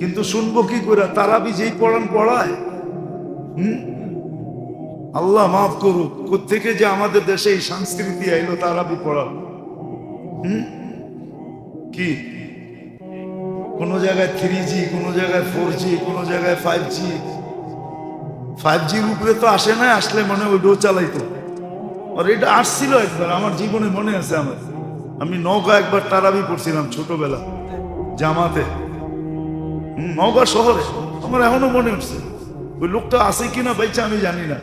কিন্তু শুনব কি করে তারা বি যেই পড়ান, পড়ায়। হুম? আল্লাহ মাফ করুক কোথেকে যে আমাদের দেশে এই সংস্কৃতি আইলো তারা বি পড়ান হুম? কি? কোন জায়গায় থ্রি জি কোন জায়গায় ফোর জি কোন জায়গায় ফাইভ জি ফাইভ জির উপরে তো আসে না, আসলে মনে ওইটাও চালাইতো। আর এটা আসছিল একবার, আমার জীবনে মনে আছে আমার। আমি নৌকা একবার তারাবি পড়ছিলাম ছোটবেলা, জামাতে। নওগাঁ শহরে। আমার এখনও মনে হচ্ছে ওই লোকটা আছে কিনা বাইচা আমি জানি না।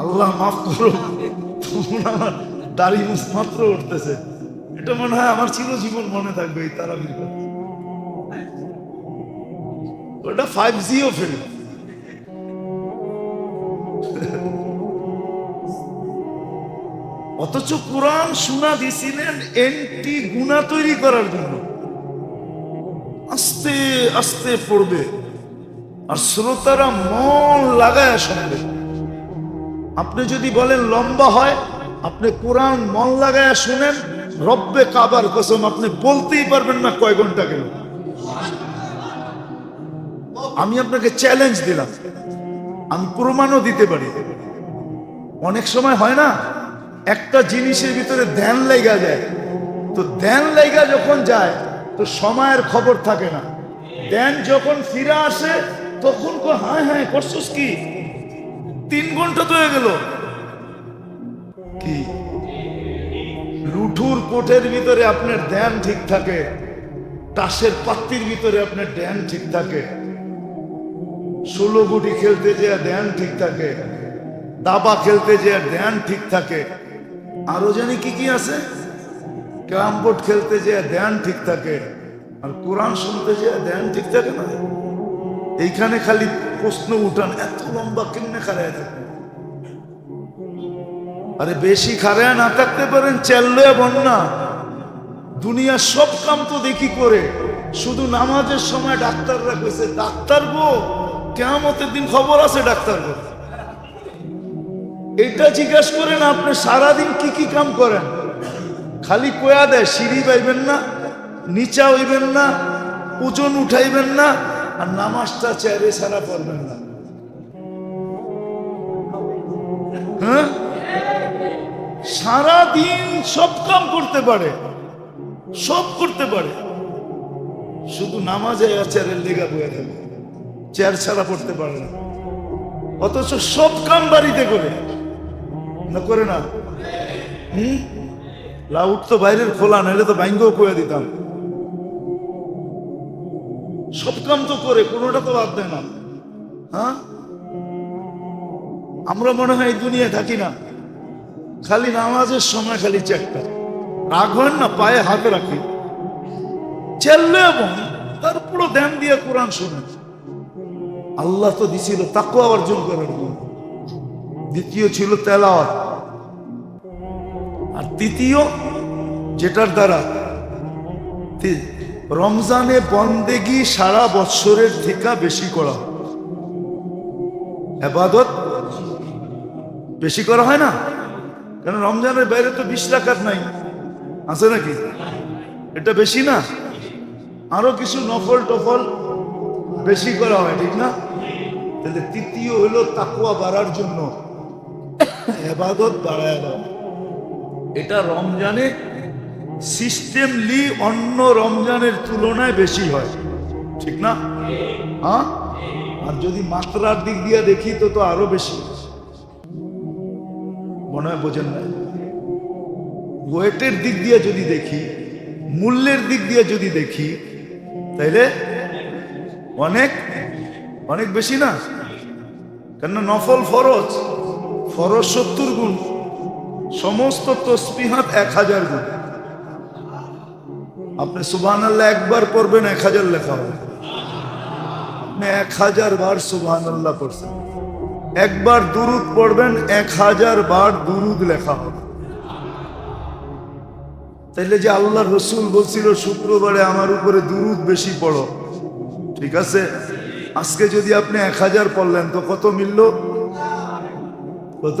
আল্লাহ মাফ করো তখন আমার দাড়ি মাত্র উঠতেছে। এটা মনে হয় আমার চিরজীবন মনে থাকবে এই কথা। ওটা ফাইভ জিও ফেল। অথচ কোরআন শোনা দিছিলেন এন্টি গুণা তৈরি করার জন্য। আস্তে আস্তে পড়বে। আর শ্রোতারা মন লাগায় শুনবে। আপনি যদি বলেন লম্বা হয়, আপনি কোরআন মন লাগায় শুনেন, রব্বে কাবার কসম, আপনি বলতেই পারবেন না কয় ঘণ্টা গেল। আমি আপনাকে চ্যালেঞ্জ দিলাম। আমি প্রমাণও দিতে পারি। অনেক সময় হয় না, একটা জিনিসের ভিতরে ধ্যান লেগা যায়। তো ধ্যান লেগা যখন যায় তো সময়ের খবর থাকে না। ধ্যান যখন ফিরে আসে, তখন হ্যাঁ হ্যাঁ করছিস কি? তিন ঘণ্টা তো হয়ে গেল। কি? লুঠুর কোটের ভিতরে আপনার ধ্যান ঠিক থাকে, তাসের পাত্তির ভিতরে আপনার ধ্যান ঠিক থাকে। ষোলো গুটি খেলতে যে ধ্যান ঠিক থাকে, দাবা খেলতে যে ধ্যান ঠিক থাকে। আরও জানি কি কি আছে? ক্যারাম বোর্ড খেলতে যে ধ্যান ঠিক থাকে, আর কোরআন শুনতে যে ধ্যান ঠিক থাকে না। এইখানে খালি প্রশ্ন উঠান, এত লম্বা কেমনে খারায় থাকে আরে বেশি খারায় না থাকতে পারেন চেল্লে বন্যা দুনিয়ার সব কাম তো দেখি করে, শুধু নামাজের সময় ডাক্তাররা কইছে ডাক্তার গো কেমতের দিন খবর আছে ডাক্তার গো। এটা জিজ্ঞাসা করেন, আপনি সারাদিন কি কি কাম করেন? খালি কোয়া দেয়, সিঁড়ি পাইবেন না, নিচা হইবেন না, ওজন উঠাইবেন না, আর নামাজটা চেয়ারে সারা পড়বেন না। হ্যাঁ? সারাদিন সব কাম করতে পারে, সব করতে পারে। শুধু নামাজে চেয়ারের লেগা বয়ে থাকে চেয়ার ছাড়া পড়তে পারে না। অথচ সব কাম বাড়িতে করে। না করে না? হুম? লাউট তো বাইরের খোলা, নাহলে তো ব্যাঙ্গও করে দিতাম। সব কাম তো করে, কোনোটা তো বাদ দেয় না। হ্যাঁ? আমরা মনে হয় এই দুনিয়ায় থাকি না। খালি নামাজের সময় খালি চেকটা রাগ না, পায়ে হাত রাখি। চেললে এবং তার পুরো ধ্যান দিয়ে কোরআন শুনে। আল্লাহ তো দিছিল তাকুয়া অর্জন করার দ্বিতীয় ছিল তেলাওয়াত। আর তৃতীয়, যেটার দ্বারা রমজানে বন্দেগি সারা বৎসরের থেকে বেশি করা। এবাদত বেশি করা হয় না? কেন রমজানের বাইরে তো বিশ রাখার নাই। আছে নাকি? এটা বেশি না? আরও কিছু নফল টফল বেশি করা হয়, ঠিক না? তাহলে তৃতীয় হলো তাকুয়া বাড়ার জন্য। এবাদত বাড়ায় এটা রমজানে সিস্টেমলি অন্য রমজানের তুলনায় বেশি হয়। ঠিক না? হ্যাঁ? আর যদি মাত্রার দিক দিয়ে দেখি তো তো আরও বেশি। মনে হয় বোঝেন না? ওয়েটের দিক দিয়ে যদি দেখি, মূল্যের দিক দিয়ে যদি দেখি, তাইলে অনেক অনেক বেশি না? কেন নফল ফরজ ফরজ সত্তর গুণ। সমস্ত তসবিহাত এক হাজার গুণ। আপনি সুবহান আল্লাহ একবার পড়বেন, এক হাজার লেখা হবে। আপনি এক হাজার বার সুবহান আল্লাহ পড়ছেন। একবার দুরুদ পড়বেন, এক হাজার বার দুরুদ লেখা হবে। তাইলে যে আল্লাহ রসুল বলছিল, শুক্রবারে আমার উপরে দুরুদ বেশি পড়ো। ঠিক আছে? আজকে যদি আপনি এক হাজার পড়লেন, তো কত মিলল? কত?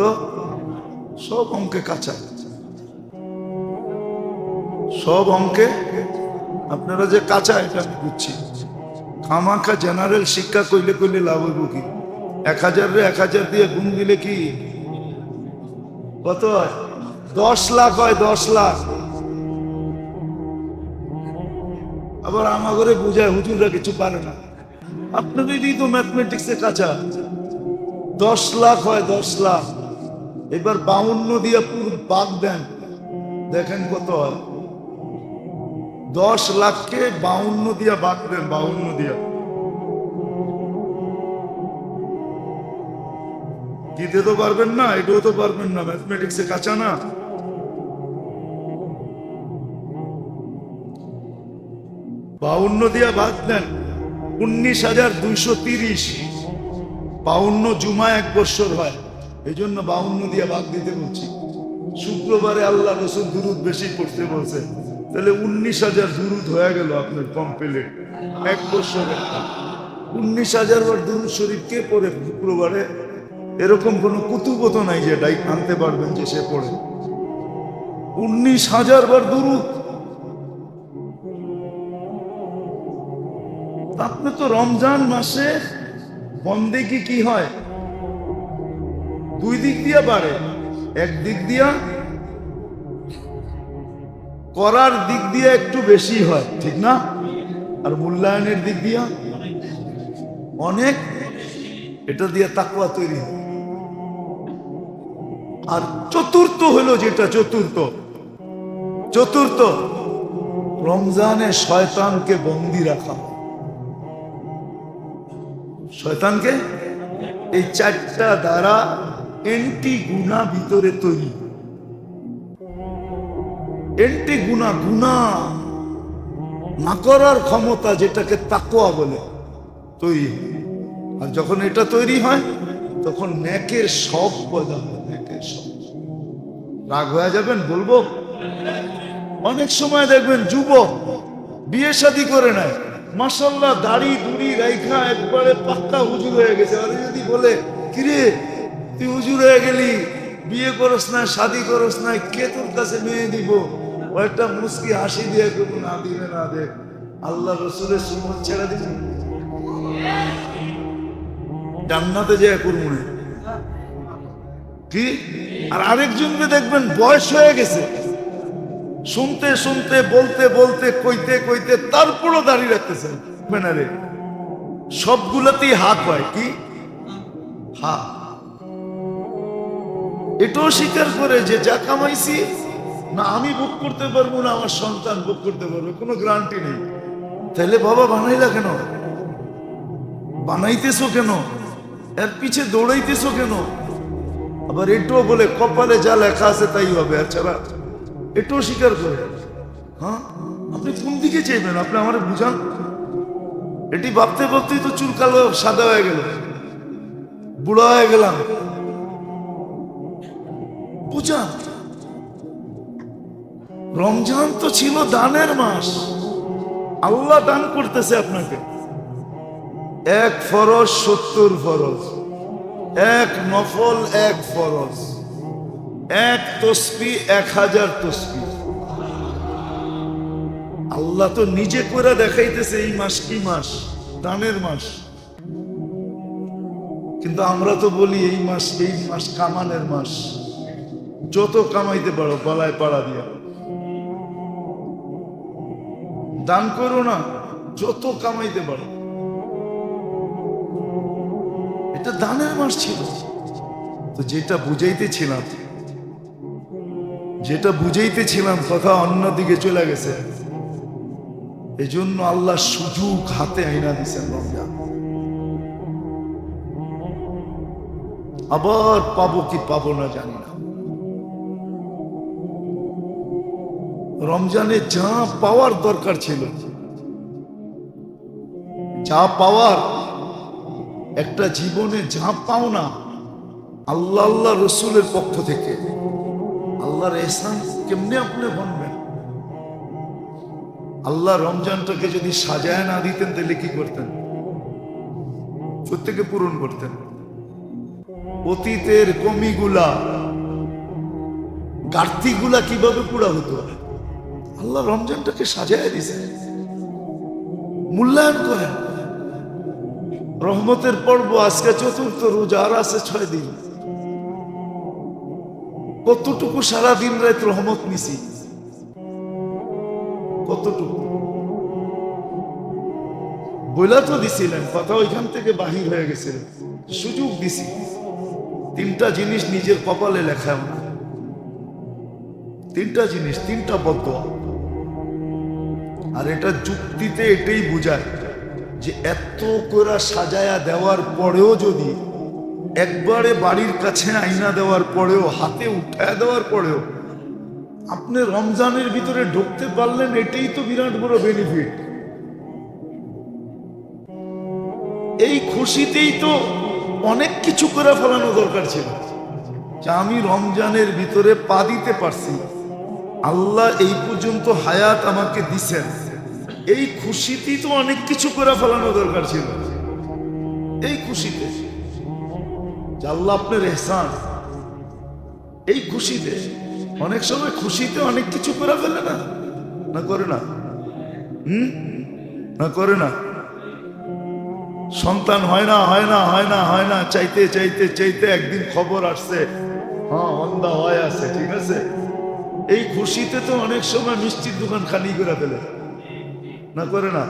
সব অঙ্কে কাঁচা। সব অঙ্কে আপনারা যে কাঁচা, এটা আমি বুঝছি। খামাখা জেনারেল শিক্ষা কইলে কইলে লাভ হইব কি? এক হাজার এক হাজার দিয়ে গুণ দিলে কি? কত হয়? দশ লাখ হয়, দশ লাখ। আবার আমাগরে বুঝায়, হুজুররা কিছু পারে না। আপনাদেরই তো ম্যাথমেটিক্সে কাঁচা। দশ লাখ হয়, দশ লাখ। এবার বাউন্ন দিয়ে পুরো বাদ দেন। দেখেন কত হয়। দশ লাখকে বাউন্ন দিয়া বাদ দেন, বাউন্ন দিয়া। দিতে তো পারবেন না, এটাও তো পারবেন না ম্যাথমেটিক্সে কাঁচা না। বাউন্ন দিয়া বাদ দেন, উনিশ হাজার দুইশো তিরিশ। বাউন্ন জুমা এক বৎসর হয়। এই জন্য বাউন্ন দিয়া বাদ দিতে বলছি। শুক্রবারে আল্লাহ রসুল দুরুদ বেশি পড়তে বলছে। তাহলে উনিশ হাজার দুরুদ হয়ে গেল আপনার কমপ্লিট এক বছরে। উনিশ হাজার বার দুরুদ শরীফ কে পড়ে শুক্রবারে? এরকম কোনো কুতুবত নাই যে ডাইক আনতে পারবেন যে সে পড়ে। উনিশ হাজার বার দুরুদ। আপনি তো রমজান মাসে বন্দে কি হয়? দুই দিক দিয়া বাড়ে, এক দিক দিয়া করার দিক দিয়ে একটু বেশি হয়, ঠিক না? আর মূল্যায়নের দিক দিয়া অনেক, এটা দিয়ে তাকুয়া তৈরি আর চতুর্থ হলো যেটা চতুর্থ। চতুর্থ, রমজানে শয়তানকে বন্দি রাখা। শয়তানকে এই চারটা দ্বারা এন্টি গুণা ভিতরে তৈরি। এন্টি গুণা গুণা। না করার ক্ষমতা যেটাকে তাকোয়া বলে, তৈরি আর যখন এটা তৈরি হয়, তখন ন্যাকের শখ পয়দা হয়, ন্যাকের শখ। রাগ হয়ে যাবেন, বলব? অনেক সময় দেখবেন যুবক বিয়ে শাদী করে নেয়। মাসাল্লাহ দাড়ি, দুড়ি, রাইখা একবারে পাক্কা হুজুর হয়ে গেছে। আর যদি বলে, কিরে তুই উজুর হয়ে গেলি, বিয়ে করস না, শাদি করস না, কে তোর কাছে মেয়ে দিব? একটা মুস্কি হাসি দিয়ে কেউ না দিবে না দে। আল্লাহ রসুলের সুমত ছেড়ে দিবি জান্নাতে যায় করব কি? আর আরেকজনকে দেখবেন বয়স হয়ে গেছে। শুনতে শুনতে, বলতে বলতে, কইতে কইতে তারপরও দাঁড়িয়ে রাখতেছেন। ব্যানারে সবগুলাতেই হাত হয়। কি? হা এটাও স্বীকার করে যে যা কামাইছি, না আমি বুক করতে পারব, না আমার সন্তান বুক করতে পারবে, কোনো গ্যারান্টি নেই। তাহলে বাবা বানাইলা কেন? বানাইতেছো কেন? এর পিছে দৌড়াইতেছো কেন? আবার এটাও বলে, কপালে যা লেখা আছে তাই হবে, আর ছাড়া এটাও স্বীকার করে। হ্যাঁ? আপনি কোন দিকে চাইবেন? আপনি আমার বুঝান। এটি ভাবতে ভাবতেই তো চুল কালো, সাদা হয়ে গেল। বুড়া হয়ে গেলাম। বুঝান রমজান তো ছিল দানের মাস। আল্লাহ দান করতেছে আপনাকে। এক ফরজ, সত্তর ফরজ। এক নফল, এক ফরজ। এক তসবি, এক হাজার তসবি। আল্লাহ তো নিজে করে দেখাইতেছে এই মাস কি মাস? দানের মাস। কিন্তু আমরা তো বলি এই মাস এই মাস কামানের মাস। যত কামাইতে পারো, গলায় পাড়া দিয়া। দান করো না, যত কামাইতে পারো। এটা দানের মাস ছিল। তো যেটা বুঝাইতেছিলাম যেটা বুঝাইতেছিলাম, কথা অন্যদিকে চলে গেছে। এই জন্য আল্লাহ সুযোগ হাতে আইনা দিছেন রমজান আবার পাবো কি পাবো না জানি না। রমজানে যা পাওয়ার দরকার ছিল। যা পাওয়ার, একটা জীবনে যা পাও না, আল্লাহ আল্লাহ রসুলের পক্ষ থেকে, আল্লাহর এহসান কেমনে আপনি বনবেন? আল্লাহ রমজানটাকে যদি সাজায় না দিতেন, তাহলে কি করতেন? প্রত্যেকে পূরণ করতেন। অতীতের কমিগুলা গার্থিগুলা কীভাবে পুরা হতো? আল্লাহ রমজানটাকে সাজায় দিছে। মূল্যায়ন করেন। রহমতের পর্ব আজকে চতুর্থ রোজা, আর আছে ছয় দিন। কতটুকু সারা দিন রাত রহমত নিছি? কতটুকু? বইলা তো দিছিলেন, কথা ওইখান থেকে বাহির হয়ে গেছে। সুযোগ দিছি। তিনটা জিনিস নিজের কপালে লেখা তিনটা জিনিস, তিনটা বদ্ধ আর এটা যুক্তিতে এটাই বোঝায় যে এত করে সাজায়া দেওয়ার পরেও যদি একবারে বাড়ির কাছে আইনা দেওয়ার পরেও, হাতে উঠায় দেওয়ার পরেও আপনি রমজানের ভিতরে ঢুকতে পারলেন, এটাই তো বিরাট বড় বেনিফিট এই খুশিতেই তো অনেক কিছু করে ফেলানো দরকার ছিল। যে আমি রমজানের ভিতরে পা দিতে পারছি। আল্লাহ এই পর্যন্ত হায়াত আমাকে দিছেন। এই খুশিতেই তো অনেক কিছু করে ফেলানো দরকার ছিল। এই খুশিতে। আল্লাহ আপনার এহসান। এই খুশিতে। অনেক সময় খুশিতে অনেক কিছু করে ফেলে না? না করে না? হুম? না করে না? সন্তান হয় না হয় না হয় না হয় না, চাইতে চাইতে চাইতে একদিন খবর আসছে। হ্যাঁ অন্ধা হয় আছে, ঠিক আছে? এই খুশিতে তো অনেক সময় মিষ্টির দোকান খালি করে ফেলে। না করে না?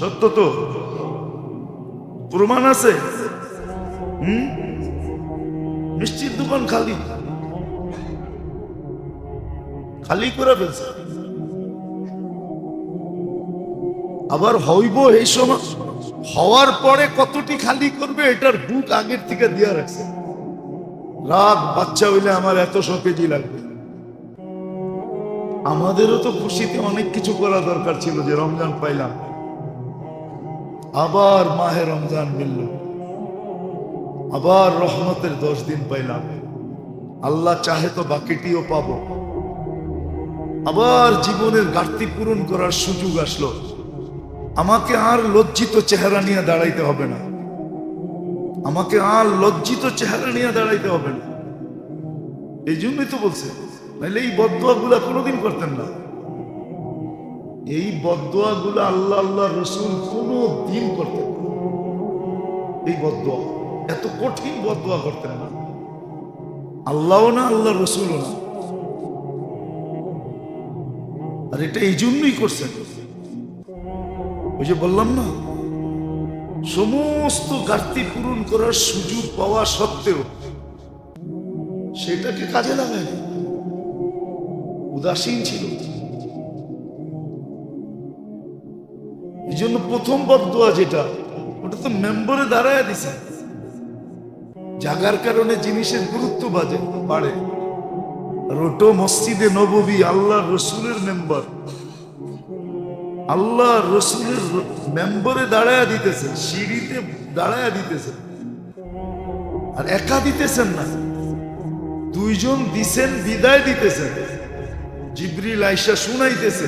সত্য তো। প্রমাণ আছে? মিষ্টির দোকান খালি। খালি করে ফেলছে। আবার হইব এই সময় হওয়ার পরে কতটি খালি করবে এটার বুক আগের থেকে দিয়া রাখছে। রাগ বাচ্চা হইলে আমার এত কেজি লাগবে। আমাদেরও তো খুশিতে অনেক কিছু করা দরকার ছিল যে রমজান পাইলাম। আবার মাহে রমজান মিলল। আবার রহমতের দশ দিন পাইলাম। আল্লাহ চাহে তো বাকিটিও পাবো। আবার জীবনের ঘাটতি পূরণ করার সুযোগ আসলো। আমাকে আর লজ্জিত চেহারা নিয়ে দাঁড়াইতে হবে না। আমাকে আর লজ্জিত চেহারা নিয়ে দাঁড়াইতে হবে না। এই জন্যই তো বলছে নাহলে এই বদুয়া গুলা কোনোদিন করতেন না। এই বদুয়া গুলা আল্লাহ আল্লাহ, রসুল কোনো দিন করতেন না। এই বদুয়া এত কঠিন বদুয়া করতেন না। আল্লাহও না, আল্লাহ রসুলও না। আর এটা এই জন্যই করছেন। ওই যে বললাম না সমস্ত ঘাটতি পূরণ করার সুযোগ পাওয়া সত্ত্বেও সেটাকে কাজে লাগায় উদাসীন ছিল। এই জন্য প্রথম বদুয়া যেটা, ওটা তো মেম্বরে দাঁড়ায় দিছে। জাগার কারণে জিনিসের গুরুত্ব বাজে, বাড়ে। রোটো মসজিদে নববী আল্লাহ রসুলের মেম্বার। আল্লাহ রসুলের মেম্বরে দাঁড়ায় দিতেছেন সিঁড়িতে দাঁড়ায় দিতেছেন আর একা দিতেছেন না। দুইজন দিছেন, বিদায় দিতেছেন। জিব্রিল আইসা শুনাইতেছে,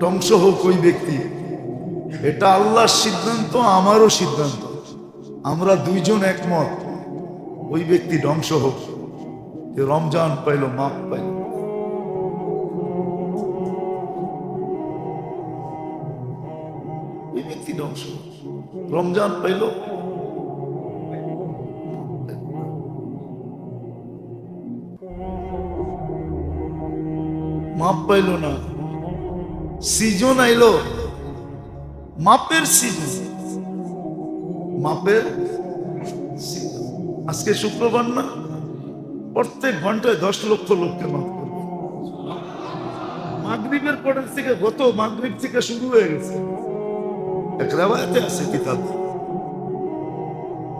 ধ্বংস হোক ওই ব্যক্তি। এটা আল্লাহর সিদ্ধান্ত, আমারও সিদ্ধান্ত। আমরা দুইজন একমত, ওই ব্যক্তি ধ্বংস হোক। রমজান পাইল মাপ পাইল। রমজান পাইল। মাপ পাইল না। সিজন আইলো। মাপের সিজন। মাপের আজকে শুক্রবার না? প্রত্যেক ঘন্টায় দশ লক্ষ লোককে মাপ মাগরীবের পরের থেকে গত মাগরীব থেকে শুরু হয়ে গেছে। এক রেওয়ায়তে আছে কিতাব।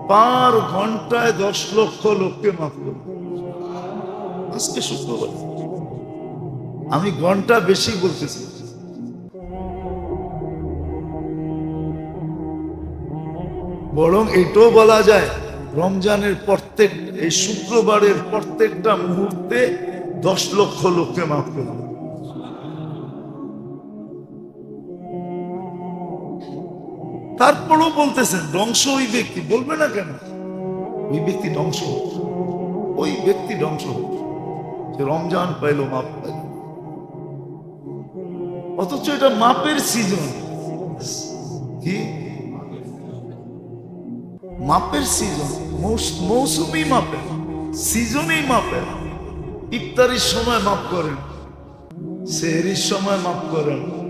পার ঘন্টায় দশ লক্ষ লোককে মাফ আজকে শুক্রবার। আমি ঘণ্টা বেশি বলতেছি। বরং এটাও বলা যায়, রমজানের প্রত্যেক, এই শুক্রবারের প্রত্যেকটা মুহূর্তে দশ লক্ষ লোককে মাফ করবে তারপরও বলতেছেন, ধ্বংস ওই ব্যক্তি। বলবে না কেন? ওই ব্যক্তি ধ্বংস ওই ব্যক্তি ধ্বংস। যে রমজান পাইলো, মাপ পাইল। অথচ এটা মাপের সিজন কি? মাপের সিজন মৌসুমি মাপের। সিজনেই মাপের। ইফতারির সময় মাপ করেন। সেহরির সময় মাপ করেন।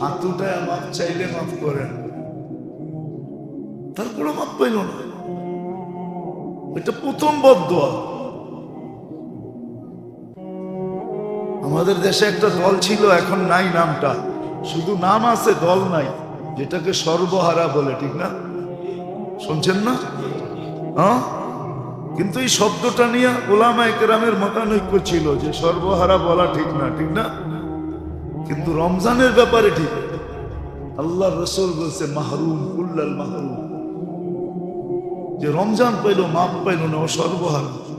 হাতুটায় মাপ চাইলে মাপ করেন। তারপরে মাপ পাইল না এটা প্রথম বদোয়া আমাদের দেশে একটা দল ছিল, এখন নাই নামটা। শুধু নাম আছে, দল নাই, যেটাকে সর্বহারা বলে, ঠিক না? শুনছেন না? হ্যাঁ? কিন্তু এই শব্দটা নিয়ে ওলামা একরামের মতানৈক্য ছিল যে সর্বহারা বলা ঠিক না ঠিক না? কিন্তু রমজানের ব্যাপারে ঠিক। আল্লাহ রসুল বলছে, মাহরুম, কুল্লাল মাহরুম। যে রমজান পাইল মাপ পাইল না, ও সর্বহারা।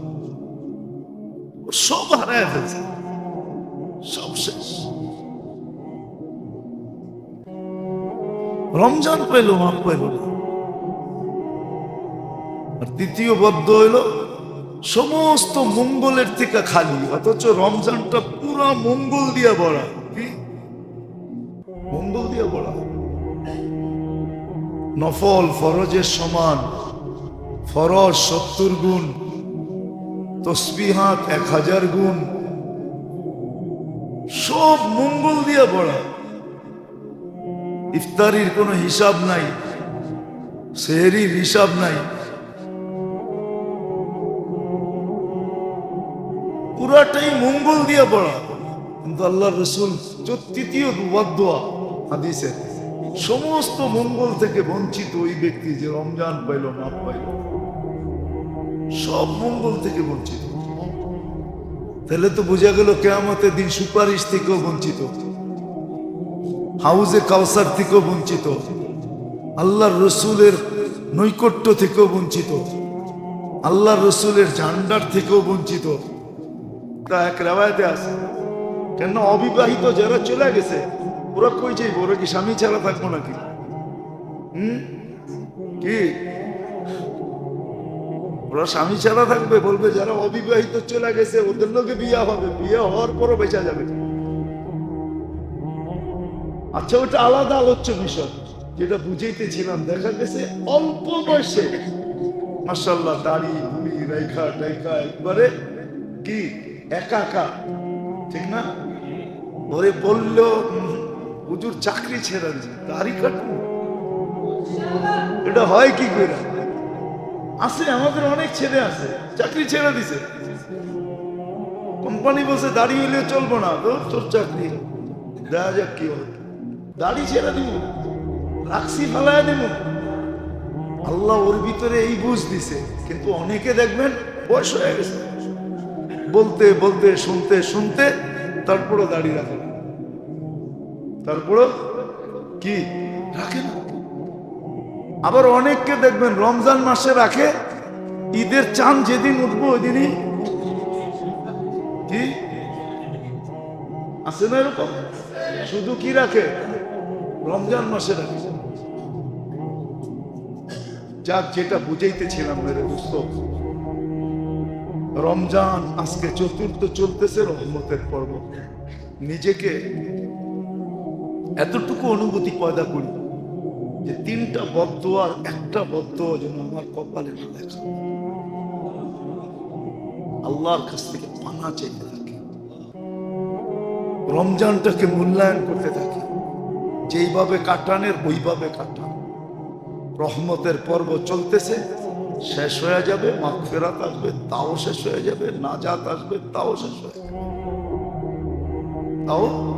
সব হারায় ফেলছে। সব শেষ। রমজান পাইল মাপ পাইল না। আর দ্বিতীয় বদ্ধ হইল, সমস্ত মঙ্গলের থেকে খালি, অথচ রমজানটা পুরা মঙ্গল দিয়া ভরা। কি? মঙ্গল দিয়া ভরা। নফল ফরজের সমান ফরজ সত্তর গুণ, তসবিহাত এক হাজার গুণ, সব মঙ্গল দিয়া পড়া। ইফতারির কোনো হিসাব নাই, সেহরির হিসাব নাই। পুরাটাই মঙ্গল দিয়ে পড়া। কিন্তু আল্লাহ রসুল তৃতীয় হাদিসে। সমস্ত মঙ্গল থেকে বঞ্চিত ওই ব্যক্তি যে রমজান পাইল মাপ পাইল। সব মঙ্গল থেকে বঞ্চিত। তাহলে তো বোঝা গেল কেয়ামতের দিন সুপারিশ থেকেও বঞ্চিত। হাউজে কাউসার থেকেও বঞ্চিত। আল্লাহর রসুলের নৈকট্য থেকেও বঞ্চিত। আল্লাহর রসুলের ঝান্ডার থেকেও বঞ্চিত। তা এক রেওয়ায়তে আছে। কেন অবিবাহিত যারা চলে গেছে, ওরা কই যাইব? ওরা কি স্বামী ছাড়া থাকব নাকি? হুম? কি? ওরা স্বামী ছাড়া থাকবে, বলবে যারা অবিবাহিত চলে গেছে, ওদের লোকে বিয়ে হবে। বিয়ে হওয়ার পরও বেঁচা যাবে। আচ্ছা ওটা আলাদা আলোচ্য বিষয়। যেটা বুঝাইতেছিলাম, দেখা গেছে অল্প বয়সে। মাসাল্লাহ দাড়ি ভুড়ি রেখা টেখা একবারে কি? একা একা। ঠিক না? ওরে বলল হুজুর, চাকরি ছেড়ে দাড়ি কাটবো এটা হয় কি করে আছে, আমাদের অনেক ছেলে আছে, চাকরি ছেড়ে দিছে। কোম্পানি বলছে, দাড়ি হইলে চলবো না, তো তোর চাকরি। দেখা যাক কি হয়। দাড়ি ছেড়ে দিব রাখছি, ফেলায় দিব আল্লাহ ওর ভিতরে এই বুঝ দিছে, কিন্তু অনেকে দেখবেন বয়স হয়ে গেছে। বলতে বলতে, শুনতে শুনতে তারপরও দাঁড়িয়ে রাখে তারপরও কি? রাখে না। আবার অনেককে দেখবেন রমজান মাসে রাখে, ঈদের চান যেদিন উঠবো ওই দিনই কি? আছে না এরকম? শুধু কি রাখে? রমজান মাসে রাখে। যাক, যেটা বুঝাইতেছিলাম মেরে দোস্ত। রমজান আজকে চতুর্থ চলতেছে রহমতের পর্ব। নিজেকে এতটুকু অনুভূতি পয়দা করি। যে তিনটা বদ্ধ আর একটা বদ্ধ যেন আমার কপালে না দেখা। আল্লাহর কাছ থেকে পানা চাইতে থাকি। রমজানটাকে মূল্যায়ন করতে থাকে। যেইভাবে কাটানের, ওইভাবে কাটান। রহমতের পর্ব চলতেছে, শেষ হয়ে যাবে, মাগফিরাত আসবে, তাও শেষ হয়ে যাবে, নাজাত আসবে, তাও শেষ হয়ে যাবে। তাও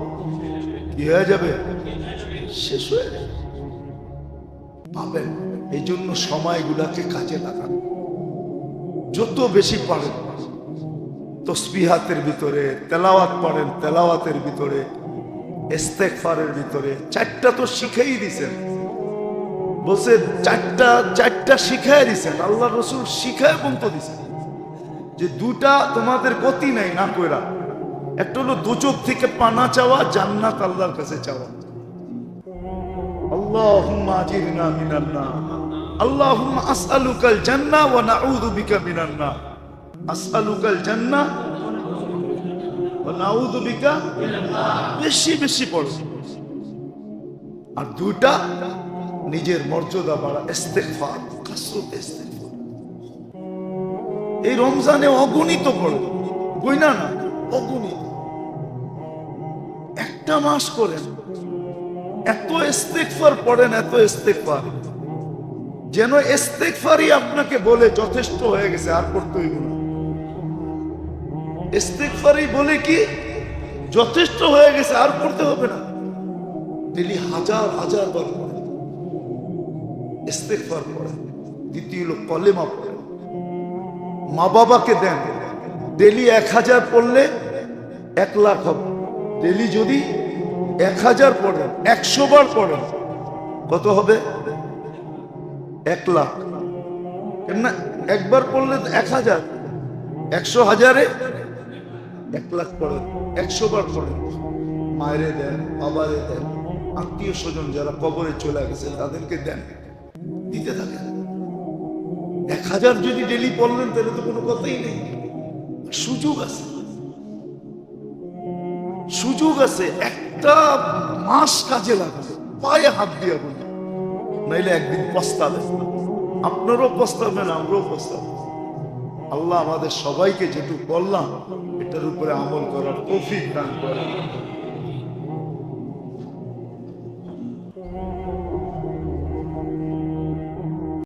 কি হয়ে যাবে? শেষ হয়ে যাবে। পাবেন। এই জন্য সময়গুলাকে কাজে লাগান। যত বেশি পারেন, তসবিহাতের ভিতরে, তেলাওয়াত পারেন, তেলাওয়াতের ভিতরে, ইস্তেগফারের ভিতরে, চারটা তো শিখেই দিছেন। বলছে চারটা চারটা শিখাই দিছেন, আল্লাহ রসুল শিখায় বলতে দিছেন। যে দুটা তোমাদের গতি নাই, না কইরা। একটা হলো দুচোখ থেকে পানা চাওয়া, জান্নাত আল্লাহর কাছে চাওয়া। اللهم اجرنا من النار اللهم اسالك الجنه ونعوذ بك من النار اسالك الجنه ونعوذ بك বেশি বেশি পড়ো আর দুইটা নিজের মর্যাদা বাড়া ইস্তেগফার কাসরত ইস্তেগফার এই রমজানে অগণিত পড়ে বইনা না অগণিত একটা মাস করেন এত ইস্তেগফার পড়েন, এত ইস্তেগফার। যেন ইস্তেগফারই আপনাকে বলে যথেষ্ট হয়ে গেছে, আর করতে হইব না। ইস্তেগফারই বলে কি? যথেষ্ট হয়ে গেছে, আর করতে হবে না। ডেলি হাজার হাজার বার পড়ে ইস্তেগফার পড়ে দ্বিতীয় হলো কলেমা পড়ে মা বাবাকে দেন। ডেলি এক হাজার পড়লে এক লাখ হবে। ডেলি যদি এক হাজার পড়েন, একশো বার পড়েন। কত হবে? এক লাখ। কেননা একবার পড়লে এক হাজার। একশো হাজারে এক লাখ পড়েন, একশো বার পড়েন। মায়েরে দেন, বাবারে দেন, আত্মীয় স্বজন যারা কবরে চলে গেছে, তাদেরকে দেন। দিতে থাকেন। এক হাজার যদি ডেলি পড়লেন, তাহলে তো কোনো কথাই নেই। সুযোগ আছে। সুযোগ আছে, একটা মাস কাজে লাগবে, পায়ে হাত দিয়ে বলি। নাইলে একদিন পস্তাবে আপনারও পস্তাবেন আমরাও পস্তাবে আল্লাহ আমাদের সবাইকে যেটুকু বললাম, এটার উপরে আমল করার তৌফিক দান করেন।